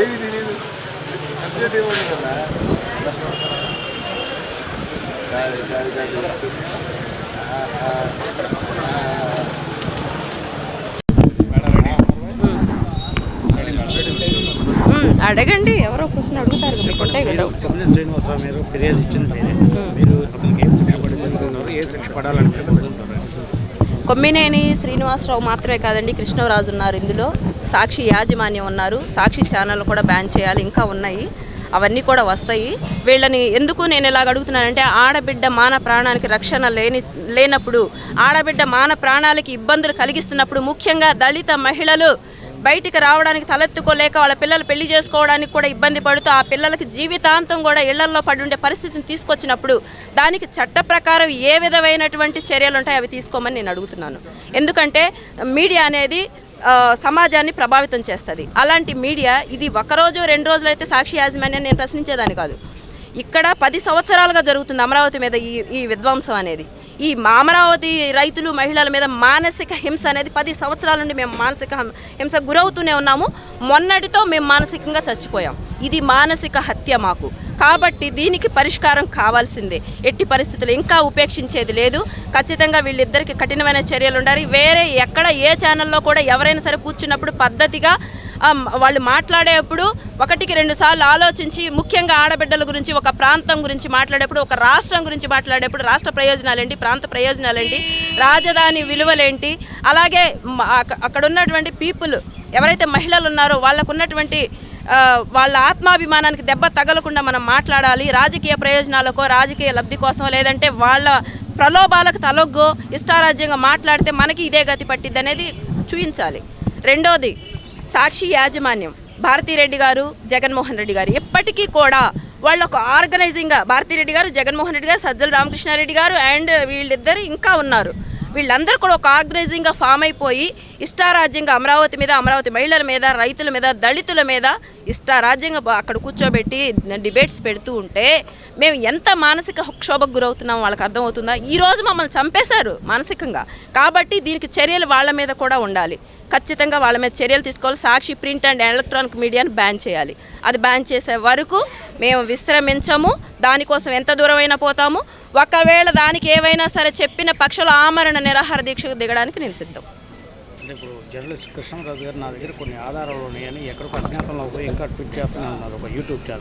ఏమి తెలియదు. అంతే కదా అడగండి ఎవరో క్వశ్చన్ అడుగుతారు కదా, మీకు ఉంటాయి కదా శ్రీనివాసరావు మీరు ఫిర్యాదు ఇచ్చింది మీరే అతనికి ఏ శిక్ష ఏ శిక్ష పడాలని మీరు అనుకుంటున్నారు కొమ్మినేని శ్రీనివాసరావు మాత్రమే కాదండి కృష్ణరాజు ఉన్నారు ఇందులో. సాక్షి యాజమాన్యం ఉన్నారు. సాక్షి ఛానల్ కూడా బ్యాన్ చేయాలి ఇంకా ఉన్నాయి. అవన్నీ కూడా వస్తాయి. వీళ్ళని ఎందుకు నేను ఇలాగ అడుగుతున్నానంటే ఆడబిడ్డ మాన ప్రాణానికి రక్షణ లేని లేనప్పుడు ఆడబిడ్డ మాన ప్రాణాలకి ఇబ్బందులు కలిగిస్తున్నప్పుడు ముఖ్యంగా దళిత మహిళలు బయటికి రావడానికి తలెత్తుకోలేక వాళ్ళ పిల్లలు పెళ్ళి చేసుకోవడానికి కూడా ఇబ్బంది పడుతూ ఆ పిల్లలకి జీవితాంతం కూడా ఇళ్ళల్లో పడి ఉండే పరిస్థితిని తీసుకొచ్చినప్పుడు దానికి చట్ట ప్రకారం ఏ విధమైనటువంటి చర్యలు ఉంటాయి అవి తీసుకోమని నేను అడుగుతున్నాను. ఎందుకంటే మీడియా అనేది సమాజాన్ని ప్రభావితం చేస్తుంది. అలాంటి మీడియా ఇది ఒకరోజు రెండు రోజులు అయితే సాక్షి యాజమాన్యాన్ని నేను ప్రశ్నించేదాన్ని కాదు. ఇక్కడ పది సంవత్సరాలుగా జరుగుతుంది అమరావతి మీద ఈ ఈ విధ్వంసం అనేది. ఈ మా అమరావతి రైతులు మహిళల మీద మానసిక హింస అనేది పది సంవత్సరాల నుండి మేము మానసిక హం- గురవుతూనే ఉన్నాము. మొన్నటితో మేము మానసికంగా చచ్చిపోయాం. ఇది మానసిక హత్య మాకు. కాబట్టి దీనికి పరిష్కారం కావాల్సిందే. ఎట్టి పరిస్థితులు ఇంకా ఉపేక్షించేది లేదు. ఖచ్చితంగా వీళ్ళిద్దరికి కఠినమైన చర్యలు ఉండాలి వేరే ఎక్కడ ఏ ఛానల్లో కూడా ఎవరైనా సరే కూర్చున్నప్పుడు పద్ధతిగా వాళ్ళు మాట్లాడేటప్పుడు ఒకటికి రెండు సార్లు ఆలోచించి ముఖ్యంగా ఆడబిడ్డల గురించి ఒక ప్రాంతం గురించి మాట్లాడేప్పుడు ఒక రాష్ట్రం గురించి మాట్లాడేప్పుడు రాష్ట్ర ప్రయోజనాలేంటి ప్రాంత ప్రయోజనాలేంటి రాజధాని విలువలేంటి అలాగే అక్క- అక్కడ ఉన్నటువంటి పీపుల్ ఎవరైతే మహిళలు ఉన్నారో వాళ్ళకు ఉన్నటువంటి వాళ్ళ ఆత్మాభిమానానికి దెబ్బ తగలకుండా మనం మాట్లాడాలి. రాజకీయ ప్రయోజనాలకో రాజకీయ లబ్ధి కోసం లేదంటే వాళ్ళ ప్రలోభాలకు తలొగ్గో ఇష్టారాజ్యంగా మాట్లాడితే మనకి ఇదే గతి పట్టిద్ది అనేది చూపించాలి రెండోది సాక్షి యాజమాన్యం. భారతీరెడ్డి గారు జగన్మోహన్ రెడ్డి గారు. ఎప్పటికీ కూడా వాళ్ళ ఒక ఆర్గనైజింగ్గా భారతీరెడ్డి గారు జగన్మోహన్ రెడ్డి గారు సజ్జల రామకృష్ణారెడ్డి గారు అండ్ వీళ్ళిద్దరు ఇంకా ఉన్నారు. వీళ్ళందరూ కూడా ఒక ఆర్గనైజింగ్గా ఫామ్ అయిపోయి ఇష్టారాజ్యంగా అమరావతి మీద అమరావతి మహిళల మీద రైతుల మీద దళితుల మీద ఇష్టారాజ్యంగా అక్కడ కూర్చోబెట్టి డిబేట్స్ పెడుతూ ఉంటే మేము ఎంత మానసిక క్షోభకు గురవుతున్నాం వాళ్ళకి అర్థమవుతుందా? ఈరోజు మమ్మల్ని చంపేశారు మానసికంగా. కాబట్టి దీనికి చర్యలు వాళ్ళ మీద కూడా ఉండాలి. ఖచ్చితంగా వాళ్ళ మీద చర్యలు తీసుకోవాలి. సాక్షి ప్రింట్ అండ్ ఎలక్ట్రానిక్ మీడియాను బ్యాన్ చేయాలి. అది బ్యాన్ చేసే వరకు మేము విశ్రమించము. దానికోసం ఎంత దూరమైనా పోతాము. ఒకవేళ దానికి ఏవైనా సరే చెప్పిన పక్షుల ఆమరణ నిరాహార దీక్షకు దిగడానికి నేను సిద్ధం అంటే ఇప్పుడు జర్నలిస్ట్ కృష్ణరాజు గారు నా దగ్గర కొన్ని ఆధారాలు ఉన్నాయని ఎక్కడికో అజ్ఞాతంలో పోయి ఇంకా ట్వీట్ చేస్తూనే ఉన్నారు ఒక యూట్యూబ్ ఛానల్.